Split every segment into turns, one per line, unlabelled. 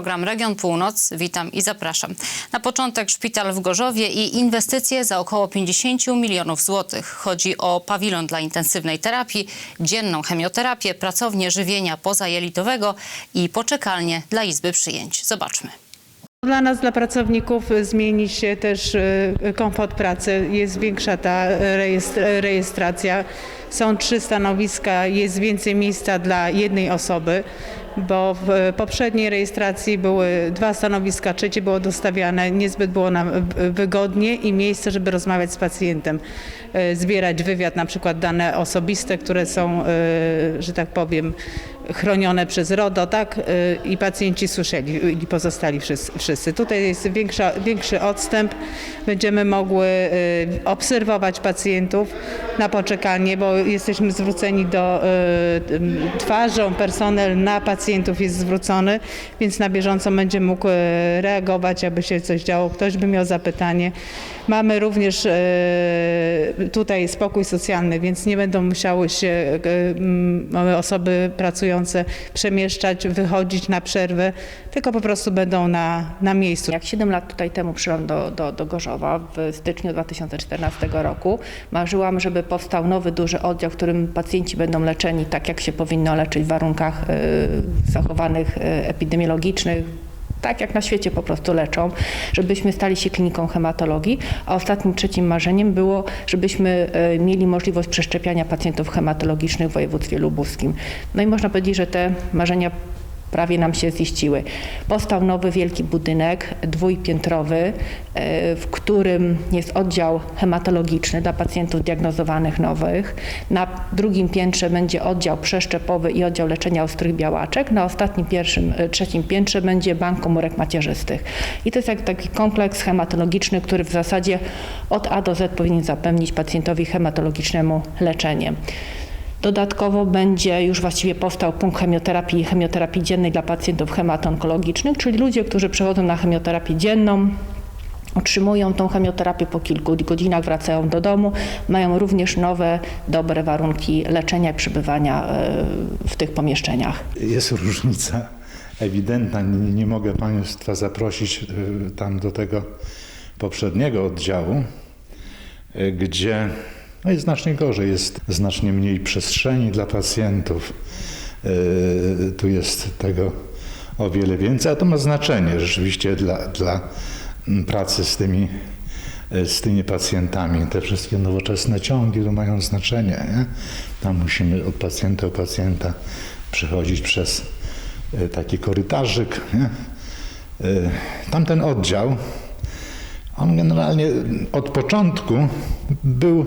program Region Północ. Witam i zapraszam. Na początek szpital w Gorzowie i inwestycje za około 50 milionów złotych. Chodzi o pawilon dla intensywnej terapii, dzienną chemioterapię, pracownię żywienia pozajelitowego i poczekalnię dla izby przyjęć. Zobaczmy.
Dla nas, dla pracowników zmieni się też y, komfort pracy, jest większa ta rejestr- rejestracja. Są trzy stanowiska, jest więcej miejsca dla jednej osoby, bo w poprzedniej rejestracji były dwa stanowiska, trzecie było dostawiane, niezbyt było nam wygodnie i miejsce, żeby rozmawiać z pacjentem, y, zbierać wywiad, na przykład dane osobiste, które są, y, że tak powiem, chronione przez RODO, tak? Y, I pacjenci słyszeli i pozostali wszyscy. Tutaj jest większa, większy odstęp. Będziemy mogły y, obserwować pacjentów na poczekalnię, bo jesteśmy zwróceni do y, twarzą, personel na pacjentów jest zwrócony, więc na bieżąco będzie mógł reagować, aby się coś działo. Ktoś by miał zapytanie. Mamy również tutaj spokój socjalny, więc nie będą musiały się osoby pracujące przemieszczać, wychodzić na przerwę, tylko po prostu będą na, na miejscu.
Jak 7 lat tutaj temu przyszłam do, do, do Gorzowa w styczniu 2014 roku, marzyłam, żeby powstał nowy duży oddział, w którym pacjenci będą leczeni tak, jak się powinno leczyć w warunkach y, zachowanych y, epidemiologicznych, tak jak na świecie po prostu leczą, żebyśmy stali się kliniką hematologii, a ostatnim trzecim marzeniem było, żebyśmy e, mieli możliwość przeszczepiania pacjentów hematologicznych w województwie lubuskim. No i można powiedzieć, że te marzenia prawie nam się ziściły. Powstał nowy wielki budynek dwójpiętrowy, e, w którym jest oddział hematologiczny dla pacjentów diagnozowanych nowych. Na drugim piętrze będzie oddział przeszczepowy i oddział leczenia ostrych białaczek. Na ostatnim pierwszym, e, trzecim piętrze będzie bank komórek macierzystych. I to jest jak taki kompleks hematologiczny, który w zasadzie od A do Z powinien zapewnić pacjentowi hematologicznemu leczenie. Dodatkowo będzie już właściwie powstał punkt chemioterapii i chemioterapii dziennej dla pacjentów hematoonkologicznych, czyli ludzie, którzy przechodzą na chemioterapię dzienną, otrzymują tą chemioterapię po kilku godzinach, wracają do domu, mają również nowe, dobre warunki leczenia i przebywania e, w tych pomieszczeniach.
Jest różnica ewidentna. Nie, nie mogę Państwa zaprosić y, tam do tego poprzedniego oddziału, y, gdzie no jest znacznie gorzej, jest znacznie mniej przestrzeni dla pacjentów. Y, Tu jest tego o wiele więcej, a to ma znaczenie rzeczywiście dla, dla mm, pracy z tymi, y, z tymi pacjentami. Te wszystkie nowoczesne ciągi tu mają znaczenie. Nie? Tam musimy od pacjenta do pacjenta przechodzić przez y, taki korytarzyk. Nie? Y, Tamten oddział, on generalnie od początku był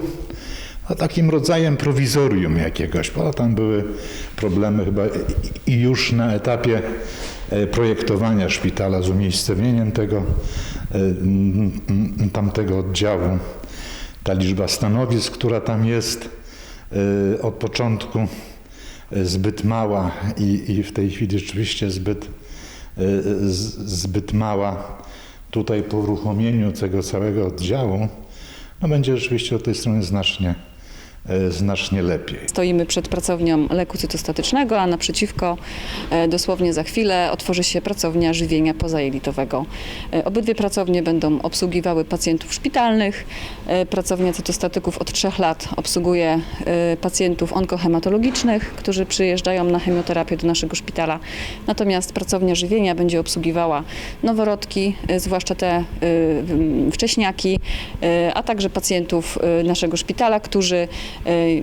no, takim rodzajem prowizorium jakiegoś, bo tam były problemy chyba i- już na etapie e, projektowania szpitala z umiejscowieniem tego e, tamtego oddziału. Ta liczba stanowisk, która tam jest e, od początku zbyt mała i, i w tej chwili rzeczywiście zbyt, zbyt mała. Tutaj po uruchomieniu tego całego oddziału no będzie rzeczywiście od tej strony znacznie, znacznie lepiej.
Stoimy przed pracownią leku cytostatycznego, a naprzeciwko e, dosłownie za chwilę otworzy się pracownia żywienia pozajelitowego. E, Obydwie pracownie będą obsługiwały pacjentów szpitalnych. E, Pracownia cytostatyków od trzech lat obsługuje e, pacjentów onkohematologicznych, którzy przyjeżdżają na chemioterapię do naszego szpitala. Natomiast pracownia żywienia będzie obsługiwała noworodki, e, zwłaszcza te e, wcześniaki, e, a także pacjentów e, naszego szpitala, którzy e,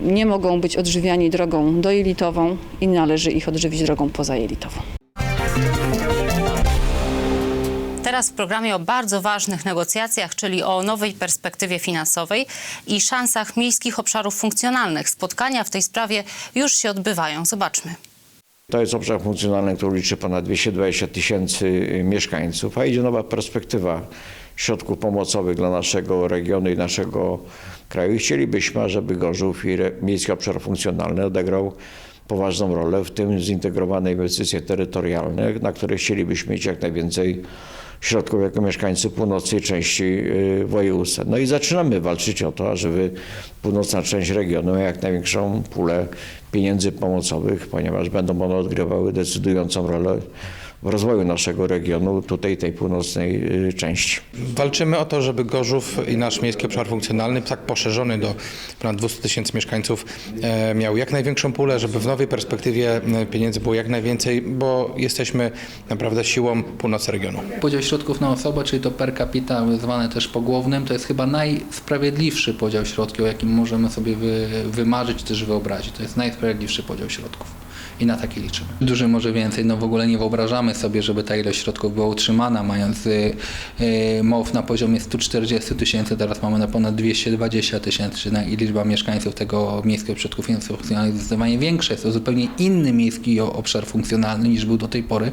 nie mogą być odżywiani drogą dojelitową i należy ich odżywić drogą pozajelitową.
Teraz w programie o bardzo ważnych negocjacjach, czyli o nowej perspektywie finansowej i szansach miejskich obszarów funkcjonalnych. Spotkania w tej sprawie już się odbywają. Zobaczmy.
To jest obszar funkcjonalny, który liczy ponad 220 tysięcy y, mieszkańców, a idzie nowa perspektywa środków pomocowych dla naszego regionu i naszego kraju. I chcielibyśmy, żeby Gorzów i Miejski Obszar Funkcjonalny odegrał poważną rolę, w tym zintegrowane inwestycje terytorialne, na które chcielibyśmy mieć jak najwięcej środków jako mieszkańcy północnej części y, województwa. No i zaczynamy walczyć o to, żeby północna część regionu miała jak największą pulę pieniędzy pomocowych, ponieważ będą one odgrywały decydującą rolę rozwoju naszego regionu, tutaj tej północnej y, części.
Walczymy o to, żeby Gorzów i nasz miejski obszar funkcjonalny, tak poszerzony do ponad 200 tysięcy mieszkańców, e, miał jak największą pulę, żeby w nowej perspektywie e, pieniędzy było jak najwięcej, bo jesteśmy naprawdę siłą północy regionu.
Podział środków na osobę, czyli to per capita, zwane też pogłownym, to jest chyba najsprawiedliwszy podział środków, jaki możemy sobie wy, wymarzyć, czy też wyobrazić. To jest najsprawiedliwszy podział środków. I na taki liczymy. Duży może więcej, no w ogóle nie wyobrażamy sobie, żeby ta ilość środków była utrzymana, mając y, y, MOW na poziomie 140 tysięcy, teraz mamy na ponad 220 tysięcy, i liczba mieszkańców tego miejskiego ośrodku funkcjonalnego jest zdecydowanie większa. Jest to zupełnie inny miejski obszar funkcjonalny niż był do tej pory.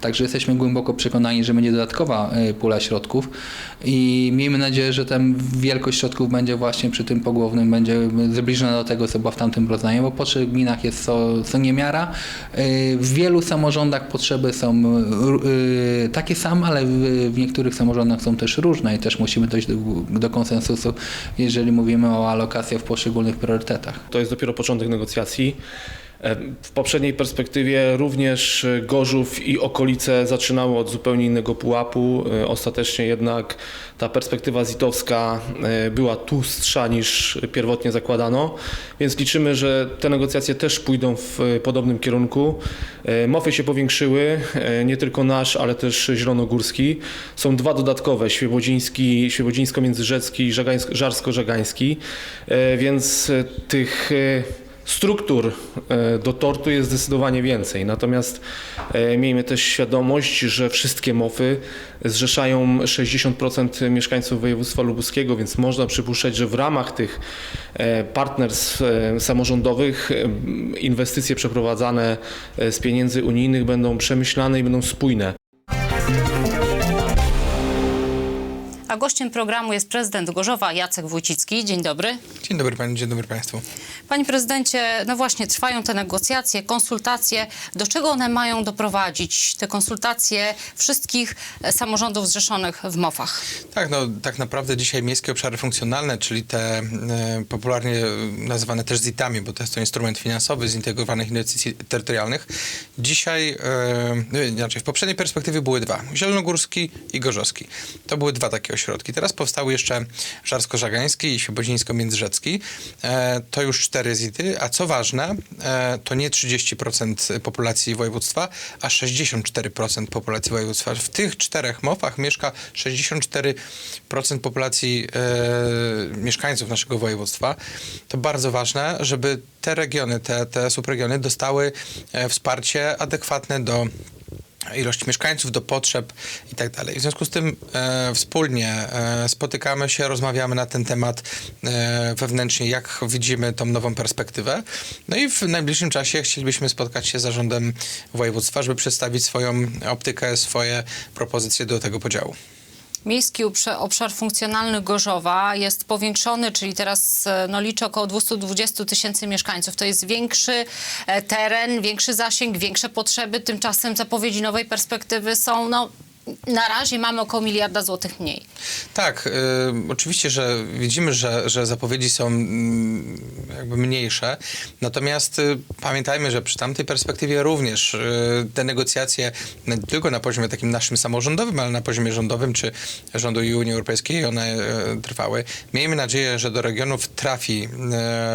Także jesteśmy głęboko przekonani, że będzie dodatkowa y, pula środków i miejmy nadzieję, że tam wielkość środków będzie właśnie przy tym pogłownym, będzie zbliżona do tego, co była w tamtym rozdaniu, bo w poszczególnych gminach jest co, co niemiara. Y, W wielu samorządach potrzeby są y, takie same, ale w niektórych samorządach są też różne i też musimy dojść do, do konsensusu, jeżeli mówimy o alokacjach w poszczególnych priorytetach.
To jest dopiero początek negocjacji. E, W poprzedniej perspektywie również e, Gorzów i okolice zaczynały od zupełnie innego pułapu. E, Ostatecznie jednak ta perspektywa zitowska była tłustsza niż pierwotnie zakładano, więc liczymy, że te negocjacje też pójdą w podobnym kierunku. Mofy się powiększyły, nie tylko nasz, ale też zielonogórski. Są dwa dodatkowe, świebodziński, świebodzińsko-międzyrzecki i żagańsk- żarsko-żagański, więc tych struktur e, do tortu jest zdecydowanie więcej. Natomiast e, miejmy też świadomość, że wszystkie MOFy zrzeszają 60% mieszkańców województwa lubuskiego, więc można przypuszczać, że w ramach tych e, partnerstw samorządowych inwestycje przeprowadzane z pieniędzy unijnych będą przemyślane i będą spójne.
A gościem programu jest prezydent Gorzowa Jacek Wójcicki. Dzień dobry.
Dzień dobry Pani, dzień dobry Państwu.
Panie prezydencie, no właśnie trwają te negocjacje, konsultacje. Do czego one mają doprowadzić? Te konsultacje wszystkich e, samorządów zrzeszonych w MOF-ach.
Tak, no tak naprawdę dzisiaj miejskie obszary funkcjonalne, czyli te e, popularnie nazywane też ZIT-ami, bo to jest to instrument finansowy zintegrowanych inwestycji terytorialnych. Dzisiaj, e, inaczej, w poprzedniej perspektywie były dwa. Zielonogórski i Gorzowski. To były dwa takie ośrodki. Teraz powstały jeszcze Żarsko-Żagański i Świebodzińsko-Międzyrzecki. E, to już cztery ZIT-y, a co ważne, e, to nie 30% populacji województwa, a 64% populacji województwa. W tych czterech MOF-ach mieszka 64% populacji e, mieszkańców naszego województwa. To bardzo ważne, żeby te regiony, te, te subregiony dostały wsparcie adekwatne do ilości mieszkańców, do potrzeb i tak dalej. W związku z tym e, wspólnie e, spotykamy się, rozmawiamy na ten temat e, wewnętrznie, jak widzimy tą nową perspektywę. No i w najbliższym czasie chcielibyśmy spotkać się z zarządem województwa, żeby przedstawić swoją optykę, swoje propozycje do tego podziału.
Miejski obszar, funkcjonalny Gorzowa jest powiększony, czyli teraz e, no, liczy około 220 tysięcy mieszkańców. To jest większy e, teren, większy zasięg, większe potrzeby. Tymczasem zapowiedzi nowej perspektywy są, no, na razie mamy około miliarda złotych mniej.
Tak, y, oczywiście, że widzimy, że, że zapowiedzi są mm, jakby mniejsze, natomiast y, pamiętajmy, że przy tamtej perspektywie również y, te negocjacje nie tylko na poziomie takim naszym samorządowym, ale na poziomie rządowym czy rządu i Unii Europejskiej one y, trwały. Miejmy nadzieję, że do regionów trafi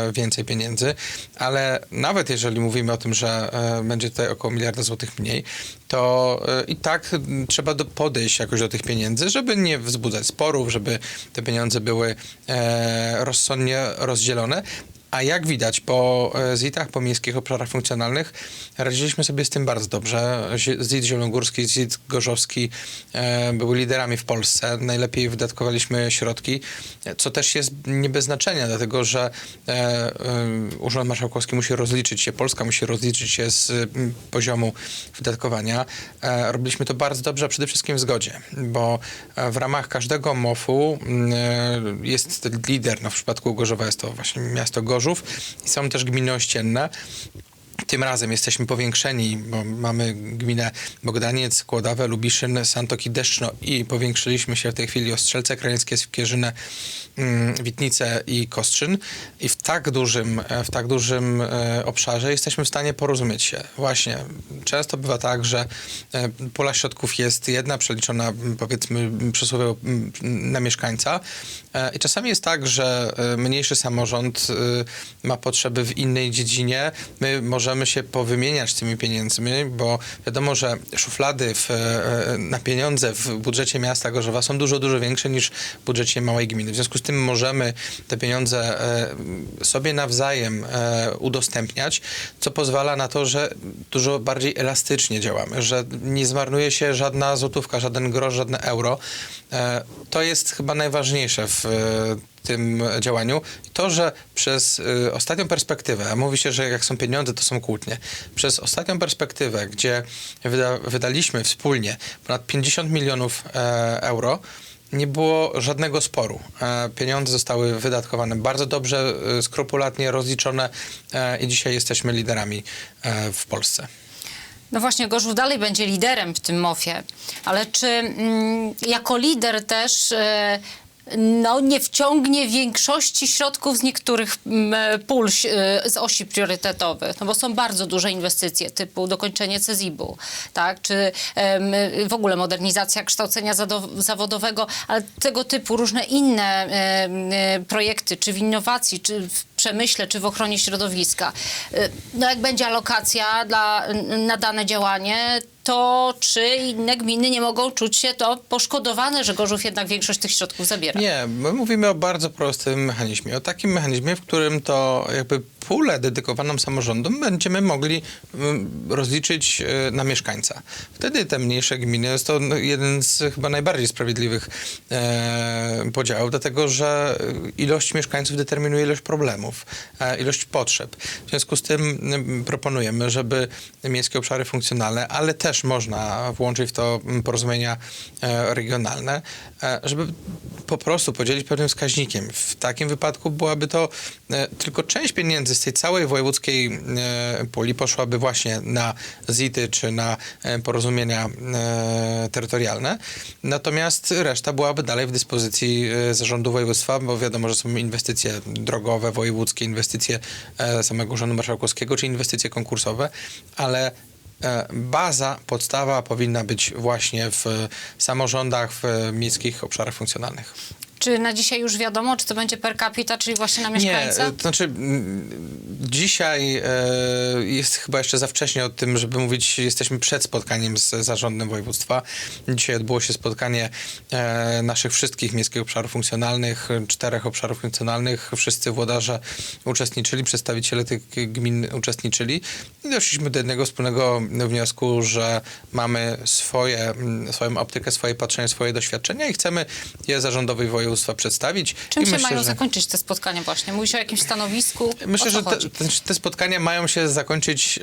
y, więcej pieniędzy, ale nawet jeżeli mówimy o tym, że y, będzie tutaj około miliarda złotych mniej, to y, i tak y, trzeba do, podejść jakoś do tych pieniędzy, żeby nie wzbudzać sporów, żeby te pieniądze były e, rozsądnie rozdzielone. A jak widać po e, ZIT-ach, po miejskich obszarach funkcjonalnych, radziliśmy sobie z tym bardzo dobrze. Zi- ZIT Zielonogórski, ZIT Gorzowski e, były liderami w Polsce. Najlepiej wydatkowaliśmy środki, co też jest nie bez znaczenia, dlatego że e, Urząd Marszałkowski musi rozliczyć się, Polska musi rozliczyć się z poziomu wydatkowania. Robiliśmy to bardzo dobrze, przede wszystkim w zgodzie, bo w ramach każdego MOF-u jest lider, no w przypadku Gorzowa jest to właśnie miasto Gorzów i są też gminy ościenne, tym razem jesteśmy powiększeni, bo mamy gminę Bogdaniec, Kłodawę, Lubiszyn, Santok i Deszczno i powiększyliśmy się w tej chwili o Strzelce Krajeńskie, Skierzynę, Witnice i Kostrzyn. I w tak dużym, e, w tak dużym e, obszarze jesteśmy w stanie porozumieć się. Właśnie, często bywa tak, że e, pula środków jest jedna, przeliczona powiedzmy przysłowiowo na mieszkańca i czasami jest tak, że mniejszy samorząd ma potrzeby w innej dziedzinie. My możemy się powymieniać tymi pieniędzmi, bo wiadomo, że szuflady w, na pieniądze w budżecie miasta Gorzowa są dużo, dużo większe niż w budżecie małej gminy. W związku z tym możemy te pieniądze e, sobie nawzajem e, udostępniać, co pozwala na to, że dużo bardziej elastycznie działamy, że nie zmarnuje się żadna złotówka, żaden grosz, żadne euro. E, To jest chyba najważniejsze w tym działaniu. To, że przez ostatnią perspektywę, a mówi się, że jak są pieniądze, to są kłótnie, przez ostatnią perspektywę, gdzie wyda, wydaliśmy wspólnie ponad 50 milionów euro, nie było żadnego sporu. E, Pieniądze zostały wydatkowane bardzo dobrze, e, skrupulatnie rozliczone e, i dzisiaj jesteśmy liderami w Polsce.
No właśnie, Gorzów dalej będzie liderem w tym MOFie, ale czy mm, jako lider też e, no, nie wciągnie większości środków z niektórych mm, e, pól e, z osi priorytetowych? No bo są bardzo duże inwestycje typu dokończenie CEZIB-u, tak? czy w ogóle modernizacja kształcenia zawodowego, ale tego typu różne inne e, projekty, czy w innowacji, czy w przemyśle, czy w ochronie środowiska. Y, No jak będzie alokacja dla, na dane działanie, to czy inne gminy nie mogą czuć się to poszkodowane, że Gorzów jednak większość tych środków zabiera?
Nie, my mówimy o bardzo prostym mechanizmie. O takim mechanizmie, w którym to jakby pulę dedykowaną samorządom będziemy mogli mm, rozliczyć e, na mieszkańca. Wtedy te mniejsze gminy, jest to no, jeden z chyba najbardziej sprawiedliwych e, podziałów, dlatego że ilość mieszkańców determinuje ilość problemów, e, ilość potrzeb. W związku z tym proponujemy, żeby miejskie obszary funkcjonalne, ale też można włączyć w to porozumienia e, regionalne, e, żeby po prostu podzielić pewnym wskaźnikiem. W takim wypadku byłaby to e, tylko część pieniędzy z tej całej wojewódzkiej e, puli poszłaby właśnie na ZIT-y czy na e, porozumienia e, terytorialne. Natomiast reszta byłaby dalej w dyspozycji zarządu województwa, bo wiadomo, że są inwestycje drogowe, wojewódzkie, inwestycje samego Urzędu Marszałkowskiego czy inwestycje konkursowe, ale baza, podstawa powinna być właśnie w samorządach, w miejskich obszarach funkcjonalnych.
Czy na dzisiaj już wiadomo, czy to będzie per capita, czyli właśnie na mieszkańca?
Nie, to znaczy dzisiaj e, jest chyba jeszcze za wcześnie o tym, żeby mówić, jesteśmy przed spotkaniem z zarządem województwa. Dzisiaj odbyło się spotkanie e, naszych wszystkich miejskich obszarów funkcjonalnych, czterech obszarów funkcjonalnych. Wszyscy włodarze uczestniczyli, przedstawiciele tych gmin uczestniczyli i doszliśmy do jednego wspólnego wniosku, że mamy swoje, swoją optykę, swoje patrzenie, swoje doświadczenia i chcemy je zarządowi województwa przedstawić.
Czym
I
się
myślę,
mają
że-
zakończyć te spotkania właśnie? Mówi się o jakimś stanowisku?
Myślę, że te, te spotkania mają się zakończyć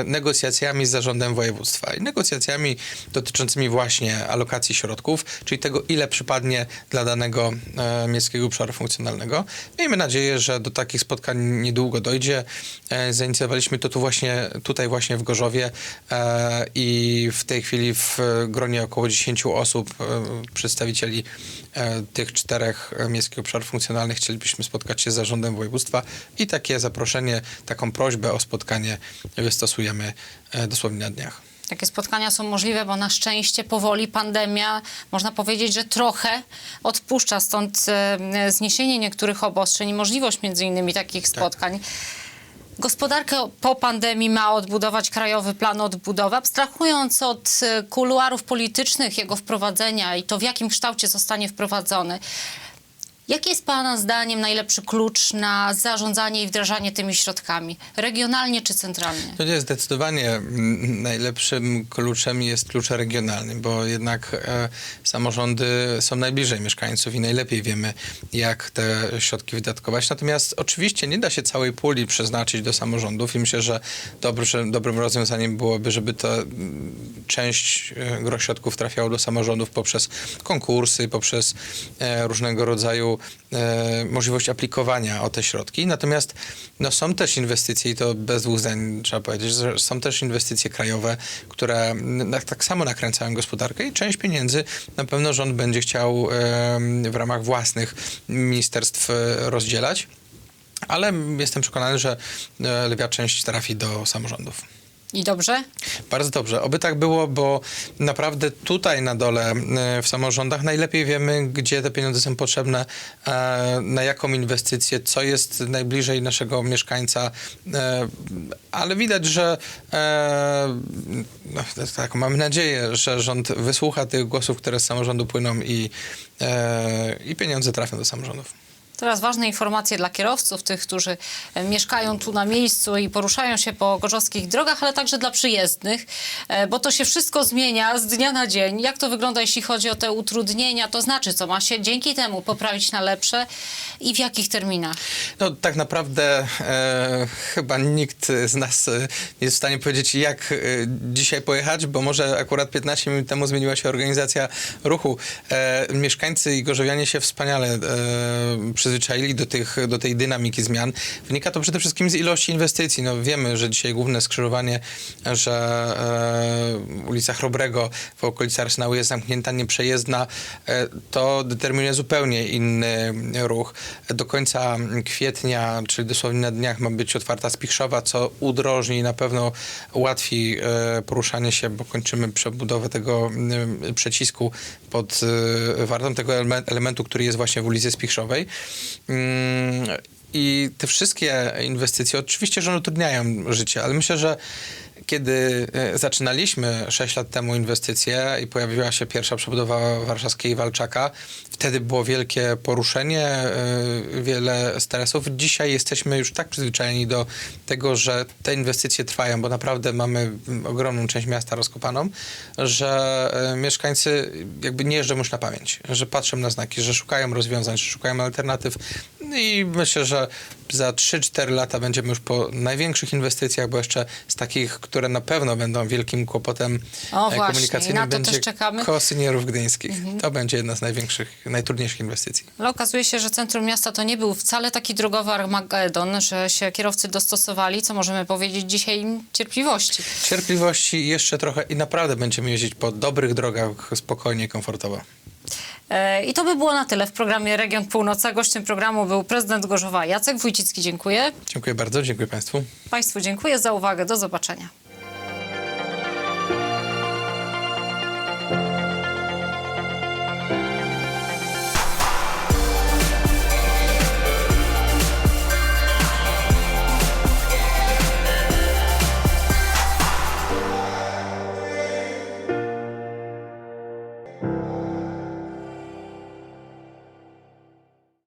e, negocjacjami z zarządem województwa i negocjacjami dotyczącymi właśnie alokacji środków, czyli tego, ile przypadnie dla danego e, miejskiego obszaru funkcjonalnego. Miejmy nadzieję, że do takich spotkań niedługo dojdzie. E, zainicjowaliśmy to tu właśnie, tutaj właśnie w Gorzowie e, i w tej chwili w gronie około 10 osób, e, przedstawicieli e, tych czterech e, miejskich obszarów funkcjonalnych chcielibyśmy spotkać się z zarządem województwa i takie zaproszenie, taką prośbę o spotkanie wystosujemy e, dosłownie na dniach.
Takie spotkania są możliwe, bo na szczęście powoli pandemia, można powiedzieć, że trochę odpuszcza, stąd e, zniesienie niektórych obostrzeń i możliwość między innymi takich spotkań. Gospodarkę po pandemii ma odbudować Krajowy Plan Odbudowy. Abstrahując od e, kuluarów politycznych, jego wprowadzenia i to w jakim kształcie zostanie wprowadzony, jaki jest Pana zdaniem najlepszy klucz na zarządzanie i wdrażanie tymi środkami? Regionalnie czy centralnie?
To nie, zdecydowanie mm, najlepszym kluczem jest klucz regionalny, bo jednak e, samorządy są najbliżej mieszkańców i najlepiej wiemy, jak te środki wydatkować. Natomiast oczywiście nie da się całej puli przeznaczyć do samorządów i myślę, że dobrze, dobrym rozwiązaniem byłoby, żeby ta mm, część e, gro środków trafiało do samorządów poprzez konkursy, poprzez e, różnego rodzaju e, możliwość aplikowania o te środki. Natomiast no, są też inwestycje, i to bez dwóch zdań trzeba powiedzieć, że są też inwestycje krajowe, które na, tak samo nakręcają gospodarkę i część pieniędzy na pewno rząd będzie chciał e, w ramach własnych ministerstw e, rozdzielać. Ale jestem przekonany, że e, lwia część trafi do samorządów.
I dobrze?
Bardzo dobrze. Oby tak było, bo naprawdę tutaj na dole e, w samorządach najlepiej wiemy, gdzie te pieniądze są potrzebne, e, na jaką inwestycję, co jest najbliżej naszego mieszkańca. E, Ale widać, że no, tak, mamy nadzieję, że rząd wysłucha tych głosów, które z samorządu płyną i, i pieniądze trafią do samorządów.
Teraz ważne informacje dla kierowców, tych, którzy e, mieszkają tu na miejscu i poruszają się po gorzowskich drogach, ale także dla przyjezdnych, e, bo to się wszystko zmienia z dnia na dzień. Jak to wygląda, jeśli chodzi o te utrudnienia? To znaczy, co ma się dzięki temu poprawić na lepsze i w jakich terminach?
No tak naprawdę e, chyba nikt z nas e, nie jest w stanie powiedzieć, jak dzisiaj pojechać, bo może akurat 15 minut temu zmieniła się organizacja ruchu. E, mieszkańcy i gorzowianie się wspaniale e, przyzwyczaili do, tych, do tej dynamiki zmian. Wynika to przede wszystkim z ilości inwestycji. No, wiemy, że dzisiaj główne skrzyżowanie, że e, ulica Chrobrego w okolicy Arsenału jest zamknięta, nieprzejezdna. E, to determinuje zupełnie inny ruch. Do końca kwietnia, czyli dosłownie na dniach, ma być otwarta Spichrzowa, co udrożni i na pewno ułatwi e, poruszanie się, bo kończymy przebudowę tego e, przycisku pod e, wartą tego eleme- elementu, który jest właśnie w ulicy Spichrzowej. Mm, I te wszystkie inwestycje oczywiście, że utrudniają życie, ale myślę, że kiedy e, zaczynaliśmy 6 lat temu inwestycje i pojawiła się pierwsza przebudowa warszawskiej Walczaka, wtedy było wielkie poruszenie, e, wiele stresów. Dzisiaj jesteśmy już tak przyzwyczajeni do tego, że te inwestycje trwają, bo naprawdę mamy ogromną część miasta rozkopaną, że e, mieszkańcy jakby nie jeżdżą już na pamięć, że patrzą na znaki, że szukają rozwiązań, że szukają alternatyw i myślę, że za 3-4 lata będziemy już po największych inwestycjach, bo jeszcze z takich, które na pewno będą wielkim kłopotem
O,
e,
właśnie,
komunikacyjnym,
to
będzie
też czekamy.
koło seniorów gdyńskich. To będzie jedna z największych, najtrudniejszych inwestycji.
Ale okazuje się, że centrum miasta to nie był wcale taki drogowy Armagedon, że się kierowcy dostosowali. Co możemy powiedzieć dzisiaj im cierpliwości?
Cierpliwości jeszcze trochę i naprawdę będziemy jeździć po dobrych drogach spokojnie i komfortowo.
E, I to by było na tyle w programie Region Północa. Gościem programu był prezydent Gorzowa Jacek Wójcicki. Dziękuję.
Dziękuję bardzo, dziękuję Państwu.
Państwu dziękuję za uwagę. Do zobaczenia.